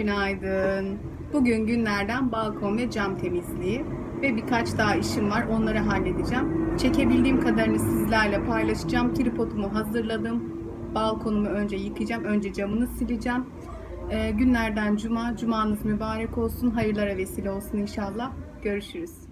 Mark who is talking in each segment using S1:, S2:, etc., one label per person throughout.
S1: Günaydın. Bugün günlerden balkon ve cam temizliği ve birkaç daha işim var. Onları halledeceğim. Çekebildiğim kadarını sizlerle paylaşacağım. Tripodumu hazırladım. Balkonumu önce yıkayacağım. Önce camını sileceğim. Ee, günlerden cuma. Cumanız mübarek olsun. Hayırlara vesile olsun inşallah. Görüşürüz.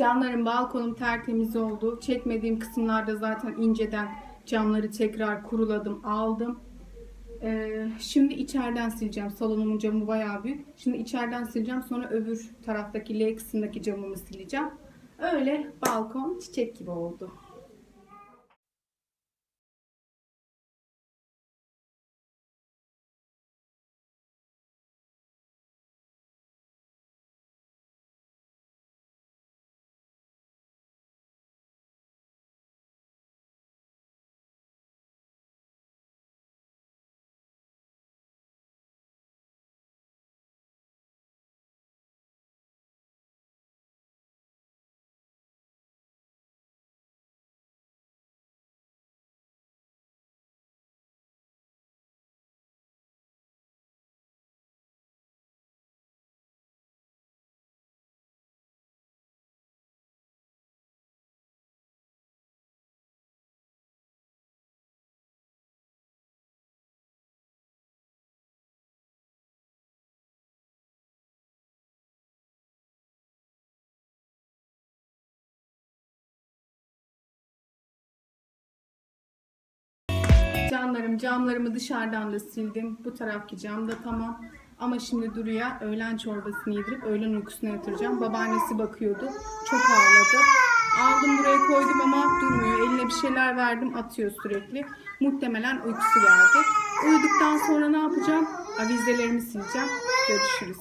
S1: Camlarım, balkonum tertemiz oldu. Çekmediğim kısımlarda zaten inceden camları tekrar kuruladım, aldım. Ee, şimdi içeriden sileceğim. Salonumun camı bayağı büyük. Şimdi içeriden sileceğim. Sonra öbür taraftaki L kısmındaki camımı sileceğim. Öyle balkon çiçek gibi oldu. Camlarım, camlarımı dışarıdan da sildim. Bu tarafki cam da tamam. Ama şimdi Duru'ya öğlen çorbasını yedirip öğlen uykusuna yatıracağım. Babaannesi bakıyordu. Çok ağladı. Aldım buraya koydum ama durmuyor. Eline bir şeyler verdim atıyor sürekli. Muhtemelen uykusu geldi. Uyuduktan sonra ne yapacağım? Avizelerimi sileceğim. Görüşürüz.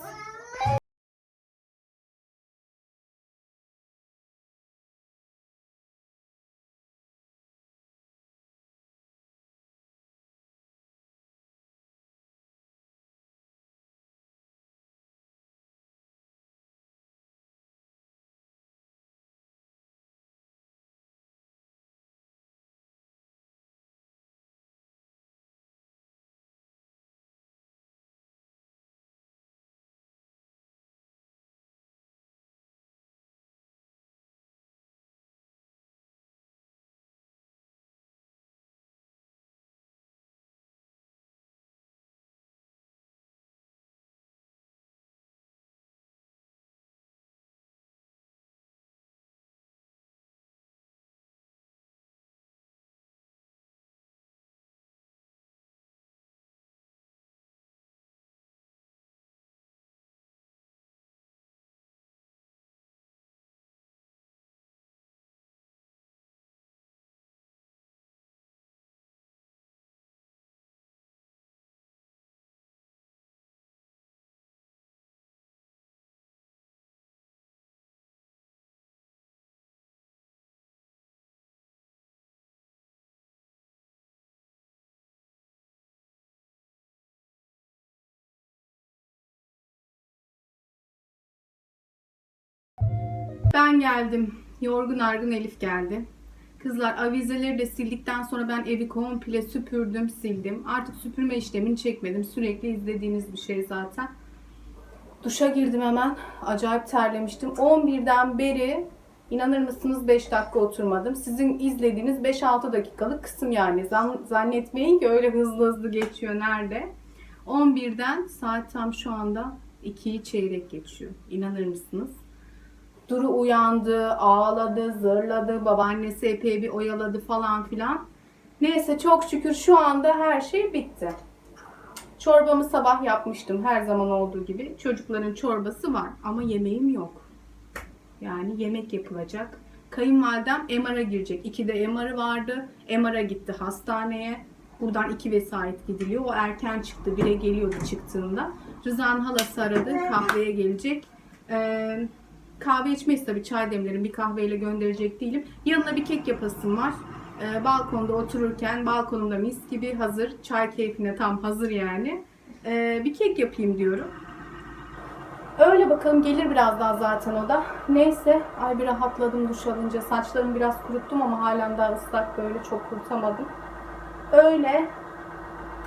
S1: Ben geldim. Yorgun argın Elif geldi. Kızlar avizeleri de sildikten sonra ben evi komple süpürdüm, sildim. Artık süpürme işlemini çekmedim. Sürekli izlediğiniz bir şey zaten. Duşa girdim hemen. Acayip terlemiştim. 11'den beri inanır mısınız 5 dakika oturmadım. Sizin izlediğiniz 5-6 dakikalık kısım yani. Zan- Zannetmeyin ki öyle hızlı hızlı geçiyor. Nerede? 11'den saat tam şu anda 2'yi çeyrek geçiyor. İnanır mısınız? Duru uyandı, ağladı, zırladı, babaannesi epey bir oyaladı falan filan. Neyse çok şükür şu anda her şey bitti. Çorbamı sabah yapmıştım her zaman olduğu gibi. Çocukların çorbası var ama yemeğim yok. Yani yemek yapılacak. Kayınvalidem MR'a girecek. İki de MR'ı vardı. MR'a gitti hastaneye. Buradan iki vesait gidiliyor. O erken çıktı. Bire geliyordu çıktığında. Rıza'nın halası aradı. Kahveye gelecek. Ee, kahve içmeyiz tabii. Çay demlerim. Bir kahveyle gönderecek değilim. Yanına bir kek yapasım var. Ee, balkonda otururken balkonumda mis gibi hazır. Çay keyfine tam hazır yani. Ee, bir kek yapayım diyorum. Öyle bakalım gelir birazdan zaten o da. Neyse ay bir rahatladım duş alınca. Saçlarımı biraz kuruttum ama halen daha ıslak böyle çok kurutamadım. Öyle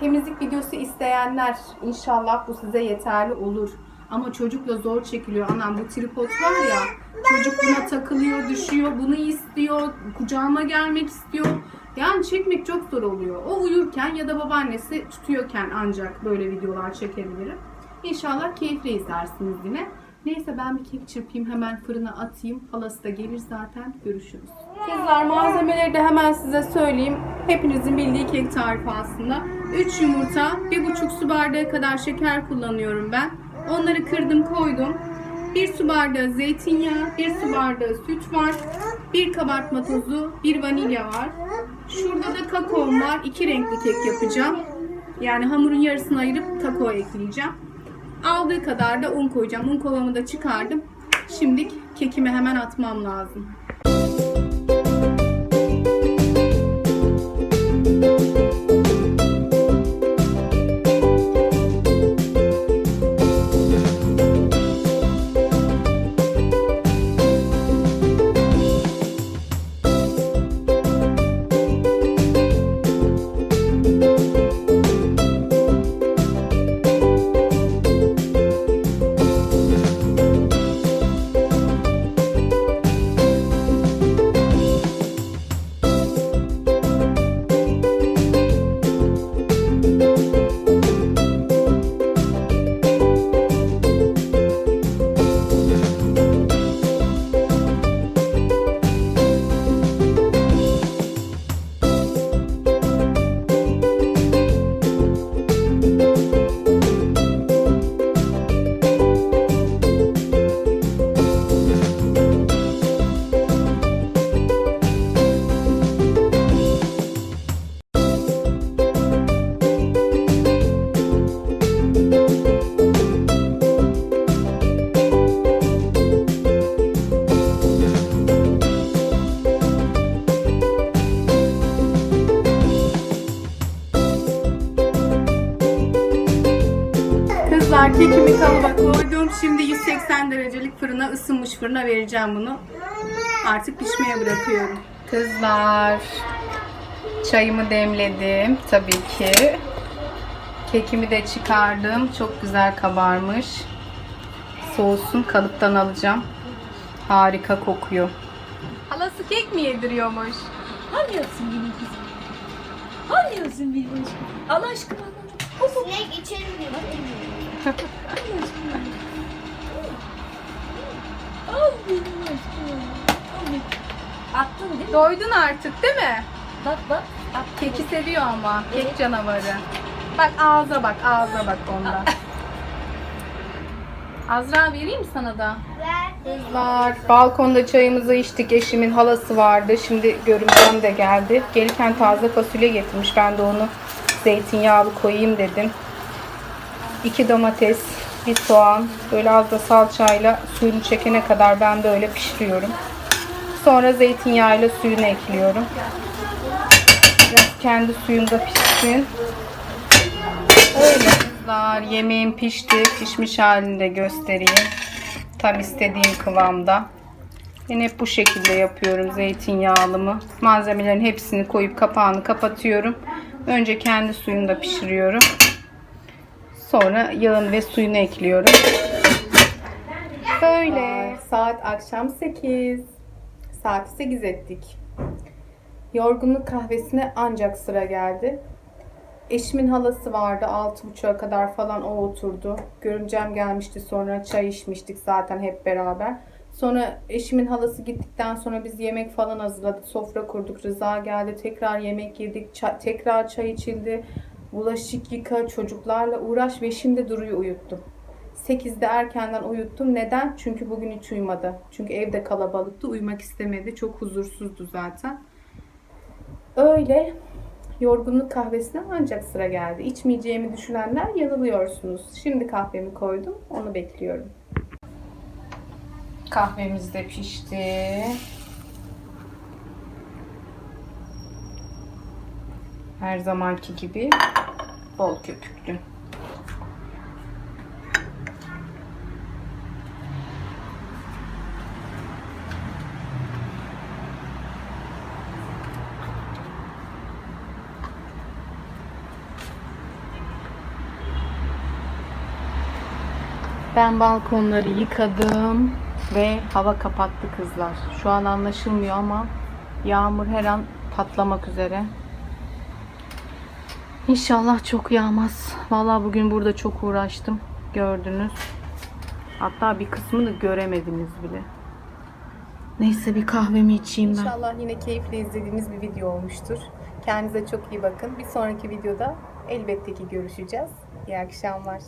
S1: temizlik videosu isteyenler inşallah bu size yeterli olur. Ama çocukla zor çekiliyor. Anam bu tripod var ya çocuk buna takılıyor, düşüyor, bunu istiyor, kucağıma gelmek istiyor. Yani çekmek çok zor oluyor. O uyurken ya da babaannesi tutuyorken ancak böyle videolar çekebilirim. İnşallah keyifle izlersiniz yine. Neyse ben bir kek çırpayım hemen fırına atayım. Halası da gelir zaten. Görüşürüz. Kızlar malzemeleri de hemen size söyleyeyim. Hepinizin bildiği kek tarifi aslında. 3 yumurta, 1,5 su bardağı kadar şeker kullanıyorum ben. Onları kırdım koydum. 1 su bardağı zeytinyağı, 1 su bardağı süt var. 1 kabartma tozu, 1 vanilya var. Şurada da kakaom var. 2 renkli kek yapacağım. Yani hamurun yarısını ayırıp kakao ekleyeceğim. Aldığı kadar da un koyacağım. Un kovamı da çıkardım. Şimdi kekimi hemen atmam lazım. Kızlar kekimi kalıba koydum. Şimdi 180 derecelik fırına ısınmış fırına vereceğim bunu. Artık pişmeye bırakıyorum. Kızlar çayımı demledim tabii ki. Kekimi de çıkardım. Çok güzel kabarmış. Soğusun kalıptan alacağım. Harika kokuyor. Halası kek mi yediriyormuş?
S2: Anlıyorsun benim kızım. Anlıyorsun benim aşkım. Allah aşkına.
S3: Sinek içeri mi
S2: Al benim aşkım. Al benim. Attın değil mi?
S1: Doydun artık değil mi?
S2: Bak bak. At.
S1: Keki seviyor ama. Kek canavarı. Bak ağza bak, ağza bak onda. Azra vereyim mi sana da?
S3: Ver.
S1: Kızlar, balkonda çayımızı içtik. Eşimin halası vardı. Şimdi görümcem de geldi. Gelirken taze fasulye getirmiş. Ben de onu zeytinyağlı koyayım dedim. İki domates, bir soğan, böyle az da salçayla suyunu çekene kadar ben böyle pişiriyorum. Sonra zeytinyağıyla suyunu ekliyorum. Biraz kendi suyunda pişsin. Öyle. Kızlar yemeğim pişti. Pişmiş halini de göstereyim. Tam istediğim kıvamda. Ben hep bu şekilde yapıyorum zeytinyağlımı. Malzemelerin hepsini koyup kapağını kapatıyorum. Önce kendi suyunu da pişiriyorum. Sonra yağını ve suyunu ekliyorum. Böyle. Saat akşam 8. Saati 8 ettik. Yorgunluk kahvesine ancak sıra geldi. Eşimin halası vardı. 6.30'a kadar falan o oturdu. Görümcem gelmişti sonra çay içmiştik zaten hep beraber. Sonra eşimin halası gittikten sonra biz yemek falan hazırladık. Sofra kurduk. Rıza geldi. Tekrar yemek yedik. ça- tekrar çay içildi. Bulaşık yıka, çocuklarla uğraş ve şimdi Duru'yu uyuttum. 8'de erkenden uyuttum. Neden? Çünkü bugün hiç uyumadı. Çünkü evde kalabalıktı. Uyumak istemedi. Çok huzursuzdu zaten. Öyle yorgunluk kahvesine ancak sıra geldi. İçmeyeceğimi düşünenler yanılıyorsunuz. Şimdi kahvemi koydum. Onu bekliyorum. Kahvemiz de pişti. Her zamanki gibi bol köpüklü. Ben balkonları yıkadım ve hava kapattı kızlar. Şu an anlaşılmıyor ama yağmur her an patlamak üzere. İnşallah çok yağmaz. Vallahi bugün burada çok uğraştım. Gördünüz. Hatta bir kısmını göremediniz bile. Neyse bir kahvemi içeyim ben. İnşallah yine keyifle izlediğiniz bir video olmuştur. Kendinize çok iyi bakın. Bir sonraki videoda elbette ki görüşeceğiz. İyi akşamlar.